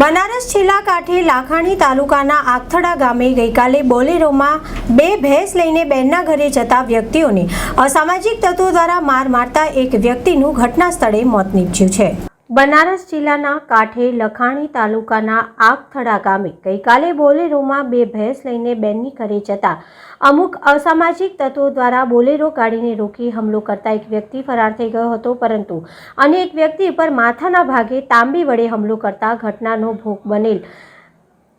બનારસ જિલ્લા કાંઠે લાખાણી તાલુકાના આગથડા ગામે ગઈકાલે બોલેરોમાં બે ભેંસ લઈને બેનના ઘરે જતા વ્યક્તિઓને અસામાજિક તત્વો દ્વારા માર મારતા એક વ્યક્તિનું ઘટના સ્થળે મોત નીપજ્યું છે. બનારસ જિલ્લાના કાંઠે લખાણી તાલુકાના આગથડા ગામે ગઈકાલે બોલેરોમાં બે ભેંસ લઈને બેનની ઘરે જતા અમુક અસામાજિક તત્વો દ્વારા બોલેરો ગાડીને રોકી હુમલો કરતા એક વ્યક્તિ ફરાર થઈ ગયો હતો, પરંતુ અને એક વ્યક્તિ પર માથાના ભાગે તાંબી વડે હુમલો કરતા ઘટનાનો ભોગ બનેલ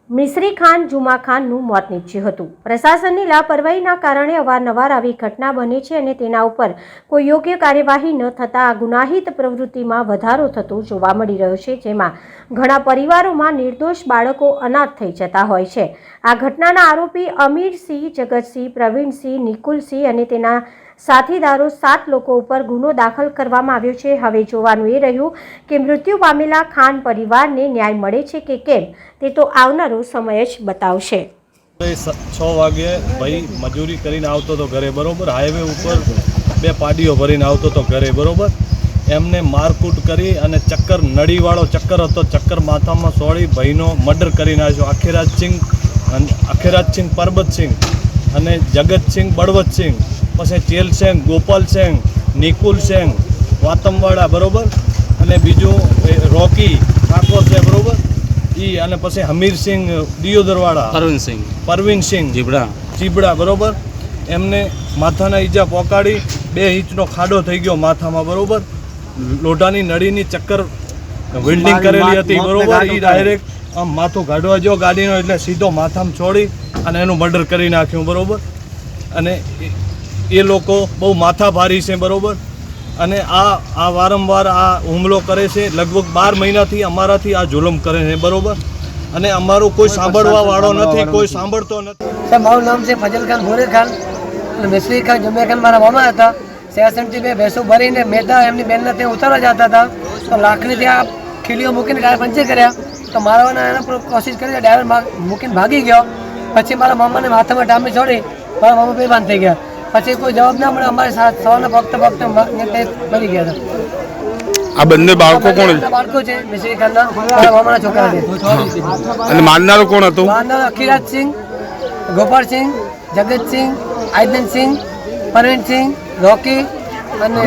મિશ્રી ખાન જુમા ખાનનું મોત નીપજ્યું હતું. પ્રશાસનની લાપરવાહીના કારણે અવારનવાર આવી ઘટના બને છે અને તેના ઉપર કોઈ યોગ્ય કાર્યવાહી ન થતાં આ ગુનાહિત પ્રવૃત્તિમાં વધારો થતો જોવા મળી રહ્યો છે, જેમાં ઘણા પરિવારોમાં નિર્દોષ બાળકો અનાથ થઈ જતા હોય છે. આ ઘટનાના આરોપી અમીરસિંહ, જગતસિંહ, પ્રવીણસિંહ, નિકુલસિંહ અને તેના સાથીદારો સાત લોકો ઉપર ગુનો દાખલ કરવામાં આવ્યો છે. હવે જોવાનું એ રહ્યું કે મૃત્યુ પામેલા ખાન પરિવારને ન્યાય મળે છે કે કેમ? તે તો આવનારો સમય જ બતાવશે. છ વાગે ભાઈ મજૂરી કરીને આવતો હતો ઘરે, બરોબર? હાઈવે ઉપર બે પાડીઓ ભરીને આવતો હતો ઘરે, બરોબર? એમને મારકૂટ કરી અને ચક્કર નળીવાળો ચક્કર હતો. ચક્કર માથામાં સોળી ભાઈનો મર્ડર કરી નાખ્યો. અખિરાજસિંહ અને અખિરાજસિંહ પરબતસિંહ અને જગતસિંહ બળવતસિંહ પછી ચેલસેંગ નિકુલ સેંગ વાતમવાડા બરોબર? અને બીજું રોકી ઠાકોર છે બરોબર? એ અને પછી હમીરસિંહ દિયોદરવાળા અરવિંદસિંહ પરવીનસિંહ જીબડા. ચીબડા બરોબર? એમને માથાના ઈજા પોકાડી બે ઇંચનો ખાડો થઈ ગયો માથામાં બરોબર? લોઢાની નળીની ચક્કર વેલ્ડિંગ કરેલી હતી બરોબર? એ ડાયરેક્ટ આમ માથું કાઢવા જો ગાડીનો એટલે સીધો માથામાં છોડી અને એનું મર્ડર કરી નાખ્યું બરોબર? અને એ- લોકો બહુ માથા ભારી છે બરાબર? અને આ આ વારંવાર આ હુમલો કરે છે લગભગ બાર મહિનાથી અમારાથી આ જુલમ કરે છે બરાબર? અને અમારું કોઈ સાંભળવા વાળો નથી કોઈ સાંભળતો નથી. સાહેબ મારું નામ છે ફજલ ખાન ભોરે ખાન અને મિશ્રી ખાન જમ્યા ખાન મારા મામા હતા. સેસનથી બે ભેંસો ભરીને મહેતા એમની બહેનને ત્યાં ઉતારવા જતા હતા. તો લાકડી ત્યાં ખીલીઓ મૂકીને ગાય પંચર કર્યા. તો મારવાના એના પર કોશિશ કરી ડ્રાઈવર મૂકીને ભાગી ગયો. પછી મારા મામાને માથામાં ટામી છોડી મારા મામા બેભાન થઈ ગયા. પછી કોઈ જવાબ ના મળે અમારે સવારના ફક્ત ફક્ત મરી ગયા હતા. આ બંને બાળકો કોણ બાળકો છે મામાના છોકરા છે. અને મારનારો કોણ હતો? માનનારો અખિરાજસિંહ ગોપાલસિંહ જગતસિંહ આયદનસિંહ પરવીનસિંહ રોકી અને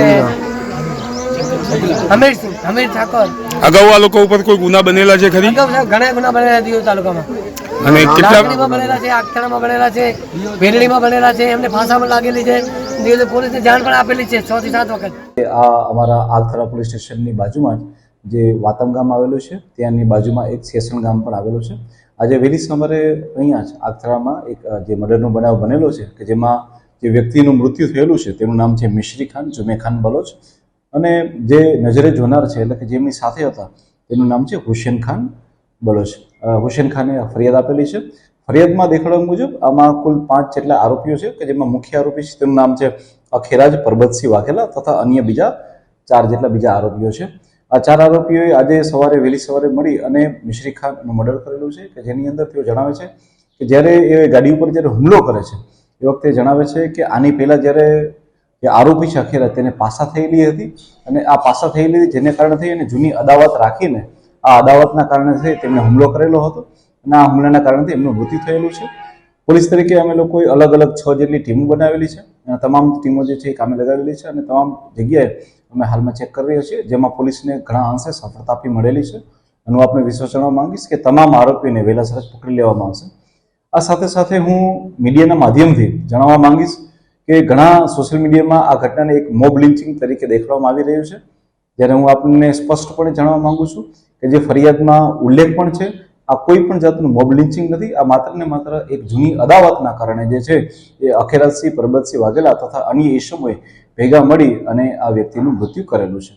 હમીરસિંહ હમીર ઠાકોર. અગાઉ આ લોકો ઉપર કોઈ ગુના બનેલા છે ખરી? ઘણા ગુના બનેલા દીવ તાલુકામાં. અને કેટલા બનેલા છે આગથાણામાં બનેલા છે ભેરડીમાં બનેલા છે એમને ફાંસામાં લાગેલી છે. પોલીસને જાણ પણ આપેલી છે છ થી સાત વખત. આ અમારા આગથરા પોલીસ સ્ટેશનની બાજુમાં જ જે વાતમ ગામ આવેલું છે ત્યાંની બાજુમાં એક સેસણ ગામ પણ આવેલું છે. આજે વહેલી સવારે અહીંયા જ આગથરામાં એક જે મર્ડરનો બનાવ બનેલો છે કે જેમાં જે વ્યક્તિનું મૃત્યુ થયેલું છે તેનું નામ છે મિશ્રી ખાન જુમે ખાન બલોચ. અને જે નજરે જોનાર છે એટલે કે જેમની સાથે હતા તેનું નામ છે હુસેન ખાન. બલોચ હુસેન ખાને ફરિયાદ આપેલી છે. ફરિયાદમાં દેખાડવા મુજબ આમાં કુલ પાંચ જેટલા આરોપીઓ છે કે જેમાં મુખ્ય આરોપી છે તેનું નામ છે અખેરાજ પરબતસિંહ વાઘેલા તથા અન્ય બીજા ચાર જેટલા બીજા આરોપીઓ છે. આ ચાર આરોપીઓએ આજે સવારે, વહેલી સવારે મળી અને મિશ્રી ખાનનું મર્ડર કરેલું છે કે જેની અંદર તેઓ જણાવે છે કે જ્યારે એ ગાડી ઉપર જ્યારે હુમલો કરે છે, એ વખતે જણાવે છે કે આની પહેલાં જ્યારે જે આરોપી છે અખેરા તેને પાસા થયેલી હતી અને આ પાસા થયેલી જેને કારણે થઈ અને જૂની અદાવત રાખીને આ અદાવતના કારણે તેમણે હુમલો કરેલો હતો અને આ હુમલાના કારણથી એમનું મૃત્યુ થયેલું છે. પોલીસ તરીકે અમે લોકોએ અલગ અલગ છ જેટલી ટીમો બનાવેલી છે અને તમામ ટીમો જે છે એ કામે લગાવેલી છે અને તમામ જગ્યાએ અમે હાલમાં ચેક કરી રહ્યા છીએ, જેમાં પોલીસને ઘણા અંશે સફળતા આપી મળેલી છે. અને હું આપને વિશ્વાસ જણાવવા માંગીશ કે તમામ આરોપીને વહેલાસર પકડી લેવામાં આવશે. આ સાથે સાથે હું મીડિયાના માધ્યમથી જણાવવા માંગીશ કે ઘણા સોશિયલ મીડિયામાં આ ઘટનાને એક મોબ લિન્ચિંગ તરીકે દેખાડવામાં આવી રહ્યું છે. જ્યારે હું આપને સ્પષ્ટપણે જણાવવા માંગુ છું કે જે ફરિયાદમાં ઉલ્લેખ પણ છે, આ કોઈ પણ જાતનું મોબ લિન્ચિંગ નથી, આ માત્ર ને માત્ર એક જૂની અદાવતના કારણે જે છે, એ અખેરાજસિંહ પરબતસિંહ વાઘેલા તથા અન્ય ઈસમોએ ભેગા મળી અને આ વ્યક્તિનું મૃત્યુ કરેલું છે.